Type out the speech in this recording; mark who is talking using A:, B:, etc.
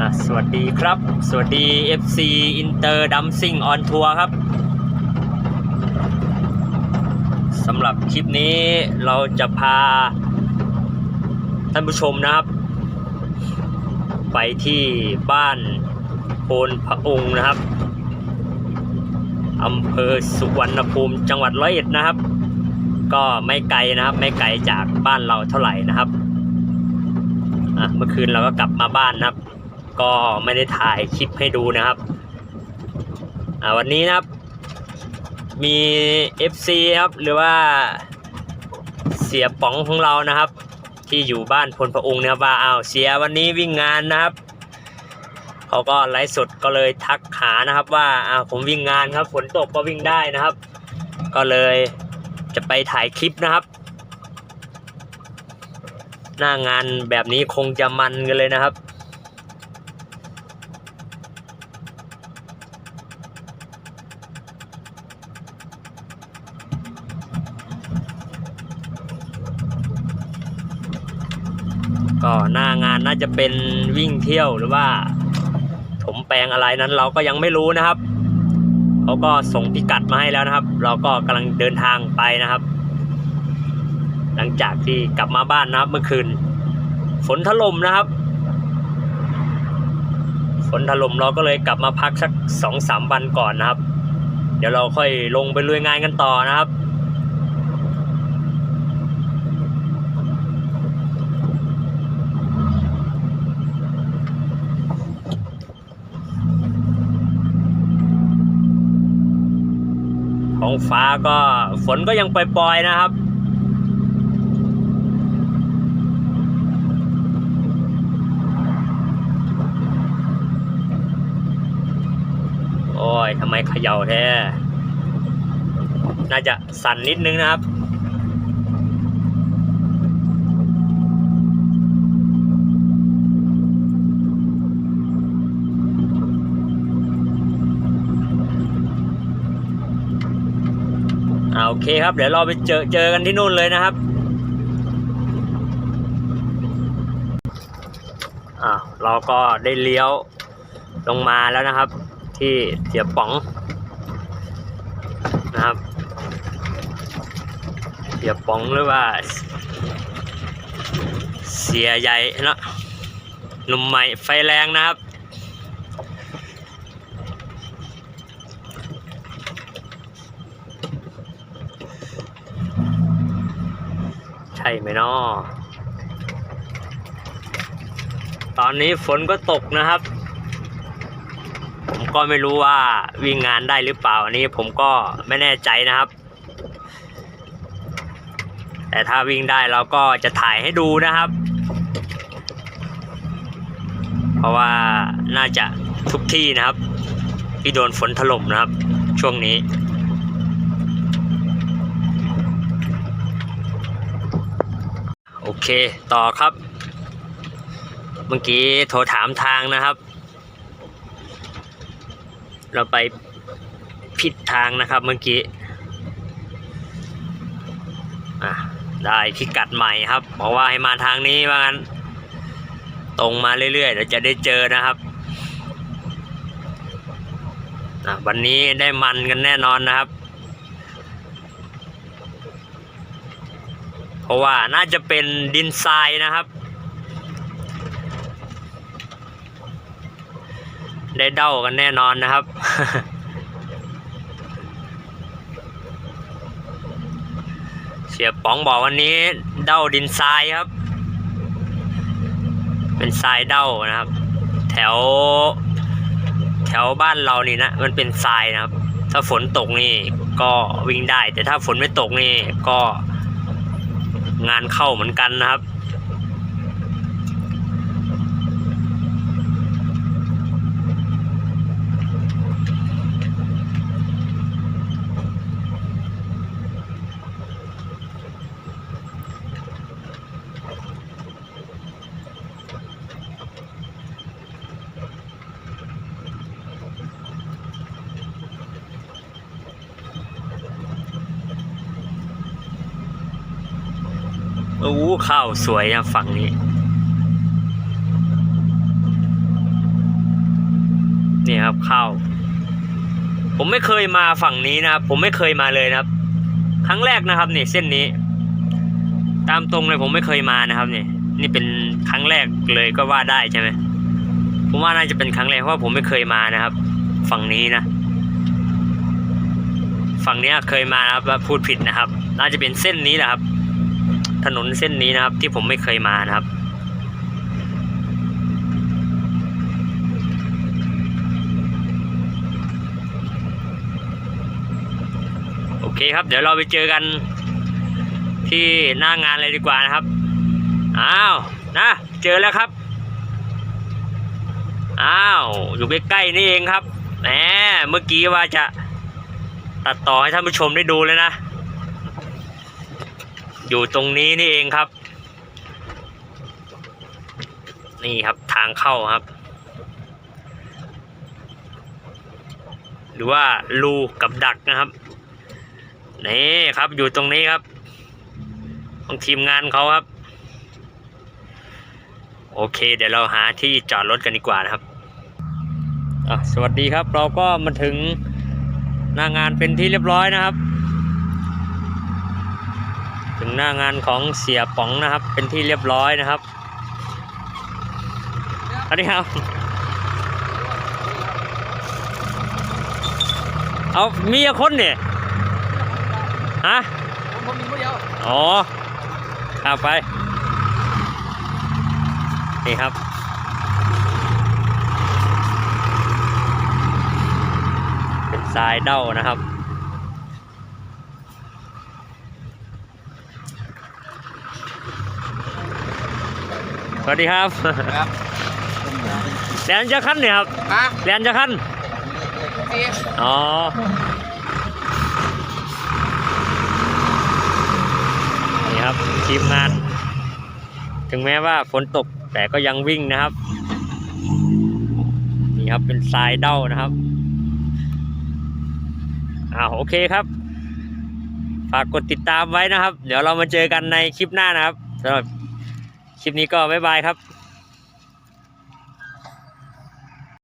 A: อะสวัสดีครับ สวัสดี FC Inter Dancing on Tour ครับสำหรับคลิปนี้เราจะพาท่านผู้ชมนะครับ ไปที่บ้านโพนพระองค์นะครับอำเภอสุวรรณภูมิจังหวัดร้อยเอ็ดนะครับ ก็ไม่ไกลนะครับ ไม่ไกลจากบ้านเราเท่าไหร่นะครับอะเมื่อคืนเราก็กลับมาบ้านนะครับ ก็ไม่ได้ถ่ายคลิปให้ดูนะครับอ่าวันนี้นะครับ มี FC ครับหรือว่าเสียป๋องของเรานะครับ ที่อยู่บ้านพลพระองค์นะครับว่าอ้าวเสียวันนี้วิ่งงานนะครับเขาก็ไลฟ์สดก็เลยทักหานะครับว่าอ้าวผมวิ่งงานครับฝนตกก็วิ่งได้นะครับ ก็เลยจะไปถ่ายคลิปนะครับ หน้างานแบบนี้คงจะมันกันเลยนะครับ ก็หน้างานน่าจะเป็นวิ่งเที่ยวหรือว่า ถมแปลงอะไรนั้นเราก็ยังไม่รู้นะครับเขาก็ส่งพิกัดมาให้แล้วนะครับ เราก็กำลังเดินทางไปนะครับ หลังจากที่กลับมาบ้านนะครับเมื่อคืน ฝนถล่มนะครับ ฝนถล่มเราก็เลยกลับมาพักสักสองสามวันก่อนนะครับ เดี๋ยวเราค่อยลงไปลุยงานกันต่อนะครับ องฟ้าก็ฝนก็ยังปล่อยๆนะครับ โอ้ยทำไมเขย่าแท้ น่าจะสั่นนิดนึงนะครับ อ่าโอเคครับ เดี๋ยวเราไปเจอเจอกันที่นู่นเลยนะครับอ่าเราก็ได้เลี้ยวลงมาแล้วนะครับ ที่เสียป๋องนะครับเสียป๋องหรือว่าเสียใหญ่เนาะหนุ่มใหม่ไฟแรงนะครับ ไหมนาะตอนนี้ฝนก็ตกนะครับ ผมก็ไม่รู้ว่าวิ่งงานได้หรือเปล่า อันนี้ผมก็ไม่แน่ใจนะครับ แต่ถ้าวิ่งได้เราก็จะถ่ายให้ดูนะครับ เพราะว่าน่าจะทุกที่นะครับ ที่โดนฝนถล่มนะครับ ช่วงนี้ โอ เคต่อครับ เมื่อกี้โทรถามทางนะครับ เราไปผิดทางนะครับเมื่อกี้อะได้พิกัดใหม่ครับบอกว่าให้มาทางนี้ว่างั้น ตรงมาเรื่อยๆเดี๋ยวจะได้เจอนะครับอะวันนี้ได้มันกันแน่นอนนะครับ เพ ราะว่าน่าจะเป็นดินทรายนะครับ ได้เด้ากันแน่นอนนะครับ เสียป๋องบอกวันนี้เด้าดินทรายครับ เป็นทรายเด้านะครับ แถว แถวบ้านเรานี่นะ มันเป็นทรายนะครับ ถ้าฝนตกนี่ก็วิ่งได้ แต่ถ้าฝนไม่ตกนี่ก็ งานเข้าเหมือนกันนะครับ อ้ข้าวสวยนะฝั่งนี้ นี่ครับข้าว ผมไม่เคยมาฝั่งนี้นะครับ ผมไม่เคยมาเลยนะครับ ครั้งแรกนะครับนี่เส้นนี้ ตามตรงเลยผมไม่เคยมานะครับนี่นี่เป็นครั้งแรกเลยก็ว่าได้ใช่ไหมผมว่าน่าจะเป็นครั้งแรกเพราะผมไม่เคยมานะครับ ฝั่งนี้นะ ฝั่งนี้เคยมานะครับพูดผิดนะครับ น่าจะเป็นเส้นนี้แหละครับ ถนนเส้นนี้นะครับ ที่ผมไม่เคยมานะครับ โอเคครับ เดี๋ยวเราไปเจอกันที่หน้างานเลยดีกว่านะครับ อ้าว นะ เจอแล้วครับ อ้าว อยู่ใกล้ๆนี่เองครับแหมเมื่อกี้ว่าจะตัดต่อให้ท่านผู้ชมได้ดูเลยนะ อยู่ตรงนี้นี่เองครับ นี่ครับทางเข้าครับ หรือว่ารูกับดักนะครับนี่ครับอยู่ตรงนี้ครับ ของทีมงานเขาครับ โอเค เดี๋ยวเราหาที่จอดรถกันดีกว่านะครับสวัสดีครับเราก็มาถึงหน้างานเป็นที่เรียบร้อยนะครับ ถึงหน้างานของเสียป๋องนะครับ เป็นที่เรียบร้อยนะครับสวัสดีครับ เอามีคนเนี่ยฮะ
B: ผมมีคนเดียว
A: อ๋อขับไป นี่ครับเป็นทรายเด้านะครับ วัสดีครับ
B: ครับ
A: แลนจะขั้นเนี่ยครับ
B: ฮะ
A: แลนจะขั้น
B: เอ๊ะ
A: อ๋อนี่ครับทีมงาน ถึงแม้ว่าฝนตกแต่ก็ยังวิ่งนะครับ นี่ครับเป็นทรายเด้านะครับอ้าวโอเคครับ ฝากกดติดตามไว้นะครับ เดี๋ยวเรามาเจอกันในคลิปหน้านะครับสำหรับ คลิปนี้ก็บ๊ายบายครับ